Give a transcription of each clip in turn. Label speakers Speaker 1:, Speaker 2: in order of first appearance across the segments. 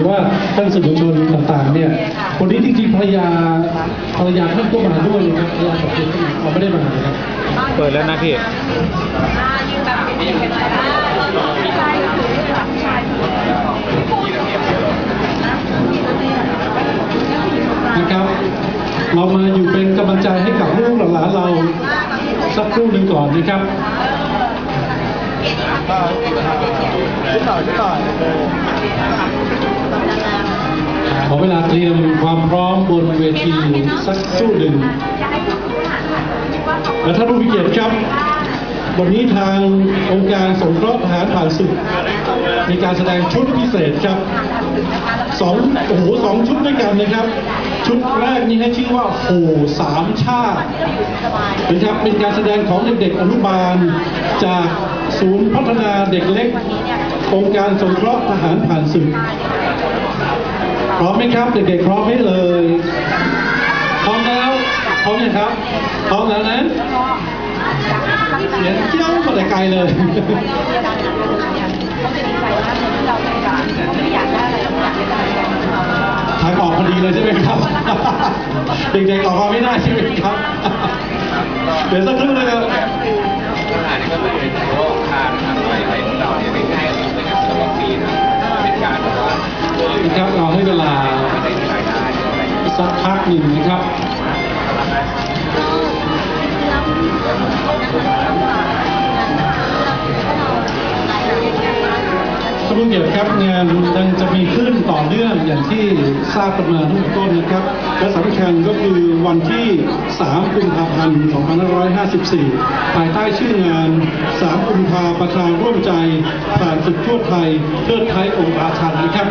Speaker 1: รือว่าท่านสื่อมวลชนต่างๆเนี่ยคนนี้จริงๆภรรยาภรรยาท่านก็มาด้วยนะครับภรรยาของคุณเขาไม่ได้มานะครับ
Speaker 2: เปิดแล้วนะพี่
Speaker 1: นะครับเรามาอยู่เป็นกำลังใจให้กับลูกหลานเราสักครู่หนึ่งก่อนนะครับขอเวลา เตรียมความพร้อมบนเวทีสักครู่หนึ่งและท่านผู้มีเกียรติครับ วันนี้ทางองค์การสงเคราะห์ทหารผ่านศึก มีการแสดงชุดพิเศษครับสองโอ้โหสองชุดด้วยกันนะครับ ชุดแรกนี้ให้ชื่อว่าโหสามชาตินะครับเป็นการแสดงของเด็กๆอนุบาล จากศูนย์พัฒนาเด็กเล็กองค์การสงเคราะห์ทหารผ่านศึก พร้อมไหมครับ เด็กๆพร้อมไหมเลยพร้อมแล้วพร้อมยังครับพร้อมแล้วนะเสียงเจี้ยวมาแต่ไกลเลยทางออกพอดีเลยใช่ไหมครับ เด็กๆออกมาไม่ได้ใช่ไหมครับ เดี๋ยวสักครู่นะครับ
Speaker 3: สัก
Speaker 1: พักหนึ่งนะครับ ท่านผู้เกียรติครับงานยังจะมีขึ้นต่อเนื่อง อย่างที่ทราบกันมาทุกต้นนะครับ และสำคัญก็คือวันที่ 3 กุมภาพันธ์ 2554 ภายใต้ชื่องาน 3 กุมภาประชาร่วมใจ ผ่านศึกทั่วไทยเทิดไทยองค์ราชันนะครับ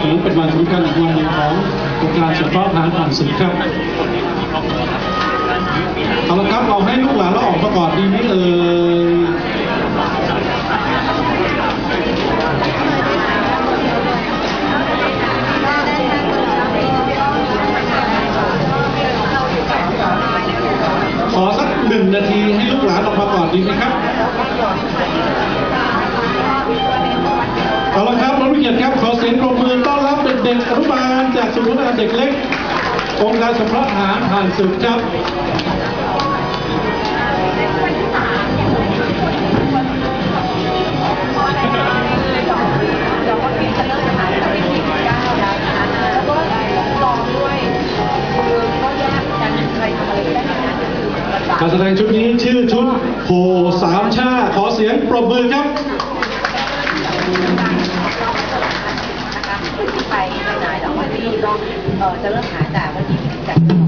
Speaker 1: ถือเป็นวันสำคัญอีกวันหนึ่งขององค์การสงเคราะทารผ่านศึกครับเอาละครับเราให้ลูกหลานเราออกมาก่อนดีไหมเอ่ย นึ่งนาทีให้ลูกหลานออกมาก่อนดีไหมครับเอาละครับท่านผู้เกียรติครับ ขอเสียงปรบมือต้อนรับเด็กๆอนุบาลจากศูนย์อาเด็กเล็กองค์การสงเคราะห์ทารผ่านศึกครับ การแสดงชุดนี้ชื่อชุดโหสามชา ขอเสียงปรบมือครับ
Speaker 4: ไปไปไหนแต่ว่าที่ก็จะเริ่มหาแต่วัน